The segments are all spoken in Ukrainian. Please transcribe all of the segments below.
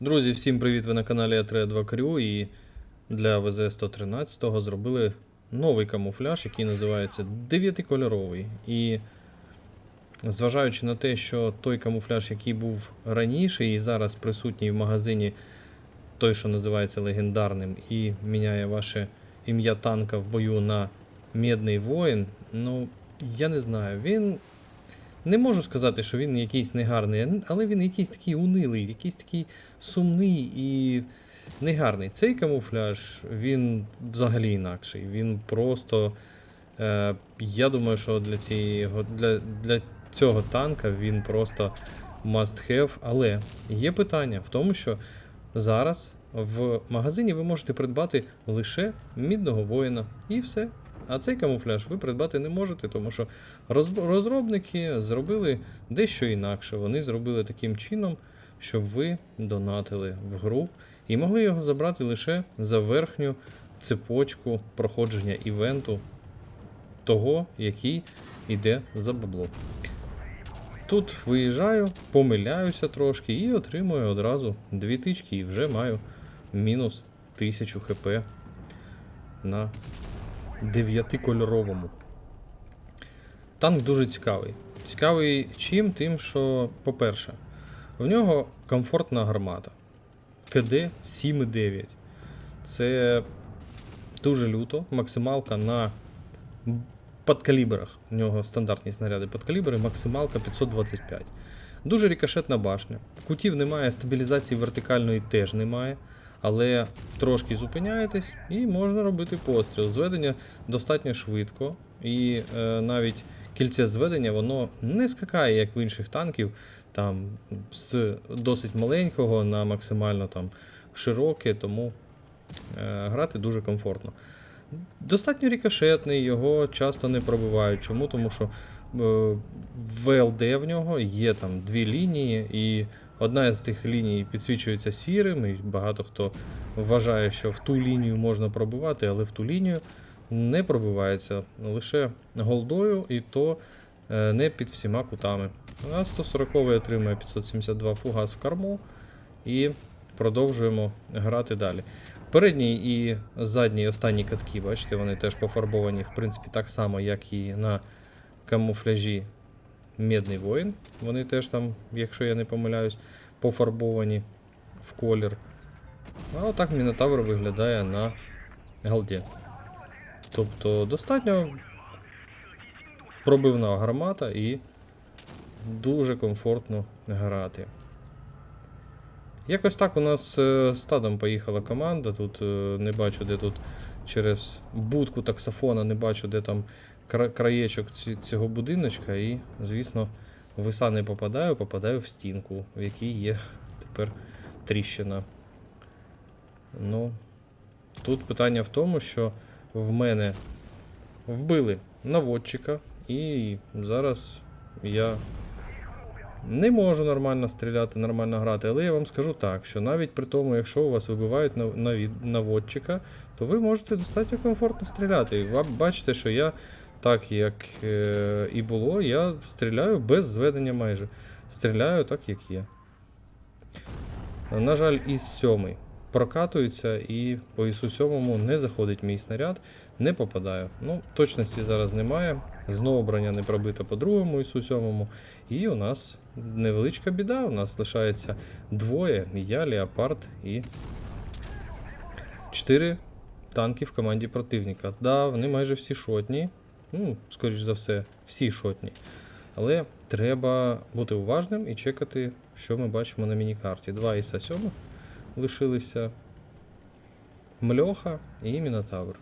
Друзі, всім привіт! Ви на каналі А32 Крю і для ВЗ-113 зробили новий камуфляж, який називається дев'ятикольоровий. І зважаючи на те, що той камуфляж, який був раніше і зараз присутній в магазині, той, що називається легендарним, і міняє ваше ім'я танка в бою на Медний воїн, ну, я не знаю, він не можу сказати, що він якийсь негарний, але він якийсь такий унилий, якийсь такий сумний і негарний. Цей камуфляж, він взагалі інакший. Він просто. Е, я думаю, що для, цієї, для, для цього танка він просто must have. Але є питання в тому, що зараз в магазині ви можете придбати лише мідного воїна і все. А цей камуфляж ви придбати не можете, тому що розробники зробили дещо інакше. Вони зробили таким чином, щоб ви донатили в гру і могли його забрати лише за верхню цепочку проходження івенту того, який йде за бабло. Тут виїжджаю, помиляюся трошки і отримую одразу дві тички, і вже маю мінус 1000 хп на дев'ятикольоровому. Танк дуже цікавий. Цікавий чим? Тим, що, по-перше, в нього комфортна гармата. КД 7,9. Це дуже люто. Максималка на подкалібрах. У нього стандартні снаряди подкалібри, максималка 525. Дуже рікошетна башня. Кутів немає, стабілізації вертикальної теж немає. Але трошки зупиняєтесь і можна робити постріл. Зведення достатньо швидко, і е, навіть кільце зведення воно не скакає, як в інших танків, там з досить маленького на максимально там широке, тому е, грати дуже комфортно. Достатньо рікошетний, його часто не пробивають. Чому? Тому що е, ВЛД в нього є там дві лінії, і одна з тих ліній підсвічується сірим, і багато хто вважає, що в ту лінію можна пробивати, але в ту лінію не пробивається лише голдою, і то е, не під всіма кутами. А 140 отримує 572 фугас в корму і продовжуємо грати далі. Передній і задній останні катки, бачите, вони теж пофарбовані, в принципі, так само, як і на камуфляжі Медний воїн. Вони теж там, якщо я не помиляюсь, пофарбовані в колір. А отак Мінотавр виглядає на галді. Тобто достатньо пробивна гармата і дуже комфортно грати. Якось так у нас е, стадом поїхала команда. Тут е, не бачу, де тут через будку таксофона, не бачу, де там краєчок цього будиночка. І, звісно, виса не попадаю, попадаю в стінку, в якій є тепер тріщина. Ну, тут питання в тому, що в мене вбили наводчика, і зараз я не можу нормально стріляти, нормально грати, але я вам скажу так, що навіть при тому, якщо у вас вибивають наводчика, то ви можете достатньо комфортно стріляти. І ви бачите, що я, так як е, і було, я стріляю без зведення майже. Стріляю так, як є. На жаль, із сьомий прокатується і по ісу сьомому не заходить мій снаряд, не попадаю. Ну, точності зараз немає. Знову броня не пробита по другому ісу сьомому. І у нас невеличка біда. У нас лишається двоє. Я, Леопард і чотири танки в команді противника. Да, вони майже всі шотні. Ну, скоріш за все, всі шотні. Але треба бути уважним і чекати, що ми бачимо на мінікарті. Два іса сьомих лишилися. Мльоха і Мінотавр.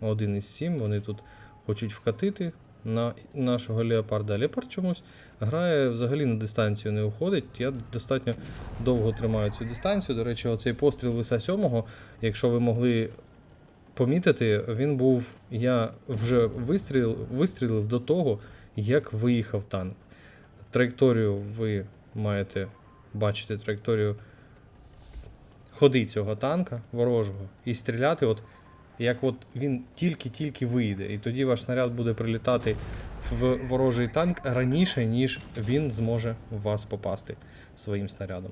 Один із сім. Вони тут хочуть вкатити на нашого леопарда. Леопард чомусь грає взагалі на дистанцію не уходить. Я достатньо довго тримаю цю дистанцію. До речі, оцей постріл виса сьомого, якщо ви могли помітити, він був. Я вже вистрілив, вистрілив до того, як виїхав танк. Траєкторію ви маєте бачити траєкторію ходи цього танка ворожого і стріляти, от як от він тільки-тільки вийде, і тоді ваш снаряд буде прилітати в ворожий танк раніше, ніж він зможе в вас попасти своїм снарядом.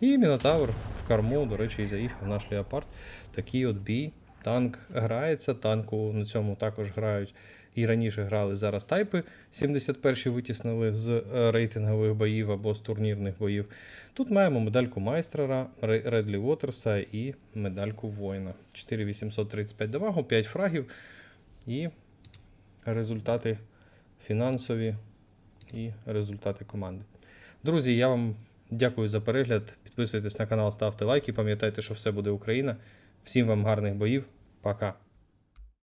І Мінотавр в корму, до речі, і заїхав наш Леопард. Такий от бій. Танк грається, танку на цьому також грають. І раніше грали зараз тайпи 71 витіснили з е, рейтингових боїв або з турнірних боїв. Тут маємо медальку майстра Редлі Уотерса і медальку воїна. 4835 дамагу, 5 фрагів і результати фінансові і результати команди. Друзі, я вам дякую за перегляд. Підписуйтесь на канал, ставте лайки. Пам'ятайте, що все буде Україна. Всім вам гарних боїв. Пока.